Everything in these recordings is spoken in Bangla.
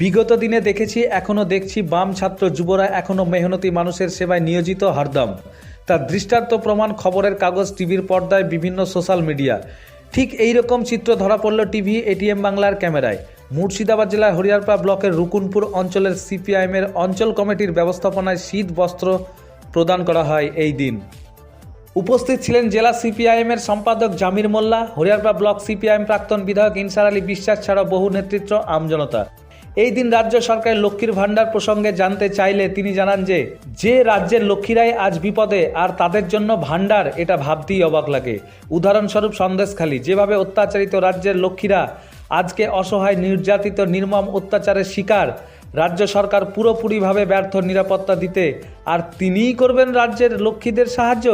বিগত দিনে দেখেছি, এখনও দেখছি বাম ছাত্র যুবরা এখনও মেহনতি মানুষের সেবায় নিয়োজিত হরদম। তার দৃষ্টান্ত প্রমাণ খবরের কাগজ, টিভির পর্দায় বিভিন্ন সোশ্যাল মিডিয়া। ঠিক এই রকম চিত্র ধরা পড়ল টিভি, এটিএম বাংলার ক্যামেরায়। মুর্শিদাবাদ জেলার হরিয়ারপা ব্লকের রুকুনপুর অঞ্চলের সিপিআইএমের অঞ্চল কমিটির ব্যবস্থাপনায় শীত বস্ত্র প্রদান করা হয় এই দিন। উপস্থিত ছিলেন জেলা সিপিআইএমের সম্পাদক জামির মোল্লা হরিয়ারপা ব্লক সিপিআইএম প্রাক্তন বিধায়ক ইনসার আলী বিশ্বাস ছাড়া বহু নেতৃত্ব আমজনতা এই দিন রাজ্য সরকারের লক্ষ্মীর ভাণ্ডার প্রসঙ্গে জানতে চাইলে তিনি জানান যে যে রাজ্যের লক্ষ্মীরাই আজ বিপদে আর তাদের জন্য ভাণ্ডার, এটা ভাবতেই অবাক লাগে। উদাহরণস্বরূপ সন্দেশখালী, যেভাবে অত্যাচারিত রাজ্যের লক্ষ্মীরা আজকে অসহায়, নির্যাতিত, নির্মম অত্যাচারের শিকার, রাজ্য সরকার পুরোপুরিভাবে ব্যর্থ নিরাপত্তা দিতে, আর তিনিই করবেন রাজ্যের লক্ষ্মীদের সাহায্য,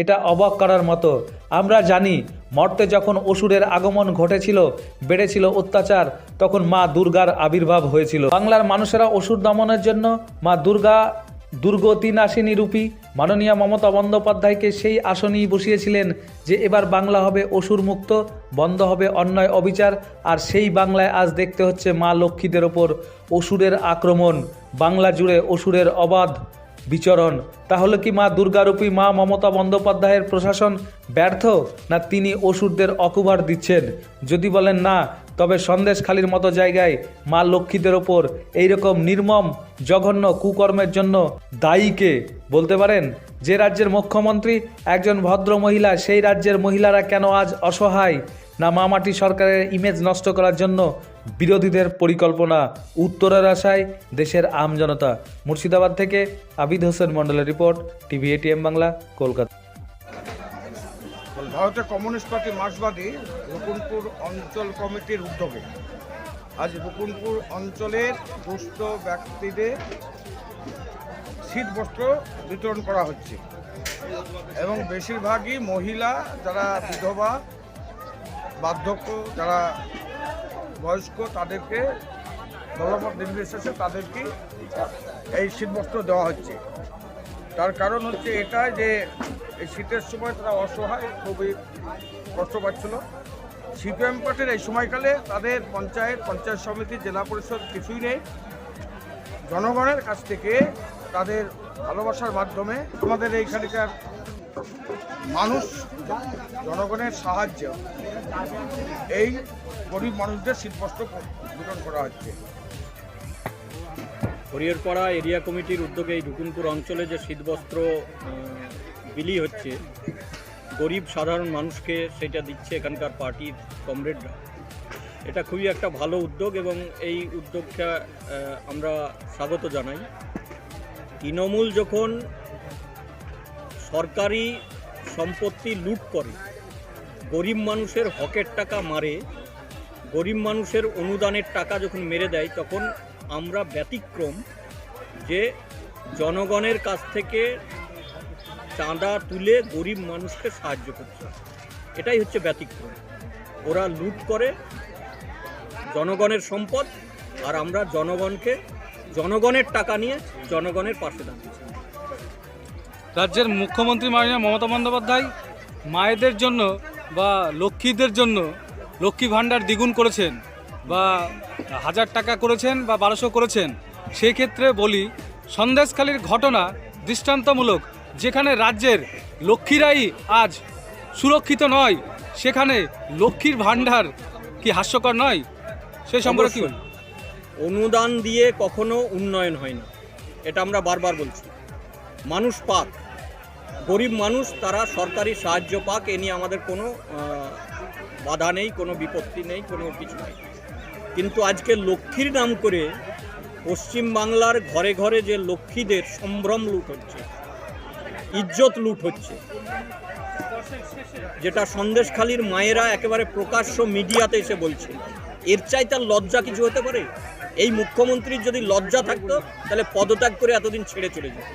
এটা অবাক করার মতো। আমরা জানি মর্তে যখন অসুরের আগমন ঘটেছিল, বেড়েছিল অত্যাচার, তখন মা দুর্গার আবির্ভাব হয়েছিল। বাংলার মানুষেরা অসুর দমনের জন্য মা দুর্গা দুর্গতি নাশিনী রূপী মাননীয় মমতা বন্দ্যোপাধ্যায়কে সেই আসনেই বসিয়েছিলেন যে এবার বাংলা হবে অসুর মুক্ত বন্ধ হবে অন্যায় অবিচার, আর সেই বাংলায় আজ দেখতে হচ্ছে মা লক্ষ্মীদের ওপর অসুরের আক্রমণ। বাংলা জুড়ে অসুরের অবাধ বিচরণ। তাহলে কি মা দুর্গারূপী মা মমতা বন্দ্যোপাধ্যায়ের প্রশাসন ব্যর্থ, না তিনি অসুরদের অকুভার দিচ্ছেন? যদি বলেন না তবে সন্দেশখালির মতো জায়গায় মা লক্ষ্মীদের ওপর এইরকম নির্মম, জঘন্য কুকর্মের জন্য দায়ীকে বলতে পারেন? যে রাজ্যের মুখ্যমন্ত্রী, একজন ভদ্র মহিলা, সেই রাজ্যের মহিলারা কেন আজ অসহায়? না মামাটি সরকারের ইমেজ নষ্ট করার জন্য বিরোধীদের পরিকল্পনা? উত্তরের আশায় দেশের আমজনতা। মুর্শিদাবাদ থেকে আবিদ হোসেন মন্ডলের report, TV ATM Bangla, Kolkata. ভারতের কমিউনিস্ট পার্টি মার্ক্সবাদী রকুনপুর অঞ্চল কমিটির উদ্যোগে। আজ রকুনপুর অঞ্চলের দুস্থ ব্যক্তিদের শীত বস্ত্র বিতরণ করা হচ্ছে। এবং বেশিরভাগই মহিলা, যারা বিধবা, বার্ধক্য, যারা বয়স্ক, তাদেরকে দলমত নির্বিশেষে তাদেরকে এই শীতবস্ত্র দেওয়া হচ্ছে। তার কারণ হচ্ছে এটা যে এই শীতের সময় তারা অসহায়, খুবই কষ্ট পাচ্ছিল। সিপিএম পার্টির এই সময়কালে তাদের পঞ্চায়েত পঞ্চায়েত সমিতি, জেলা পরিষদ কিছুই নেই। জনগণের কাছ থেকে তাদের ভালোবাসার মাধ্যমে আমাদের এইখানকার মানুষ জনগণের সাহায্য, এই গরিব মানুষদের শীতবস্ত্র বিতরণ করা হচ্ছে। হরিয়ারপাড়া এরিয়া কমিটির উদ্যোগে এই রুকুনপুর অঞ্চলে যে শীতবস্ত্র বিলি হচ্ছে, গরিব সাধারণ মানুষকে সেটা দিচ্ছে এখানকার পার্টির কমরেডরা। এটা খুবই একটা ভালো উদ্যোগ এবং এই উদ্যোগটা আমরা স্বাগত জানাই। তৃণমূল যখন সরকারি সম্পত্তি লুট করে, গরিব মানুষের হকের টাকা মারে, গরিব মানুষের অনুদানের টাকা যখন মেরে দেয়, তখন আমরা ব্যতিক্রম যে জনগণের কাছ থেকে চাঁদা তুলে গরিব মানুষকে সাহায্য করছে। এটাই হচ্ছে ব্যতিক্রম। ওরা লুট করে জনগণের সম্পদ আর আমরা জনগণকে, জনগণের টাকা নিয়ে জনগণের পাশে দাঁড়িয়েছি। রাজ্যের মুখ্যমন্ত্রী মাননীয় মমতা বন্দ্যোপাধ্যায় মায়েদের জন্য বা লক্ষ্মীদের জন্য লক্ষ্মী ভাণ্ডার দ্বিগুণ করেছেন। বা হাজার টাকা করেছেন বা বারোশো করেছেন সেই ক্ষেত্রে বলি, সন্দেশখালির ঘটনা দৃষ্টান্তমূলক, যেখানে রাজ্যের লক্ষ্মীরাই আজ সুরক্ষিত নয়, সেখানে লক্ষ্মীর ভাণ্ডার কি হাস্যকর নয়? সেই সম্পর্কে কি অনুদান দিয়ে কখনো উন্নয়ন হয় না এটা আমরা বারবার বলছি। মানুষ পাক, গরিব মানুষ তারা সরকারি সাহায্য পাক, এ নিয়ে আমাদের কোনো বাধা নেই, কোনো বিপত্তি নেই, কোনো কিছু নেই। কিন্তু আজকে লক্ষ্মীর নাম করে পশ্চিম বাংলার ঘরে ঘরে যে লক্ষ্মীদের সম্ভ্রম লুট হচ্ছে, ইজ্জত লুট হচ্ছে, যেটা সন্দেশখালীর মায়েরা একেবারে প্রকাশ্য মিডিয়াতে এসে বলছে। এর চাই তার লজ্জা কিছু হতে পারে? এই মুখ্যমন্ত্রীর যদি লজ্জা থাকতো, তাহলে পদত্যাগ করে এতদিন ছেড়ে চলে যেত।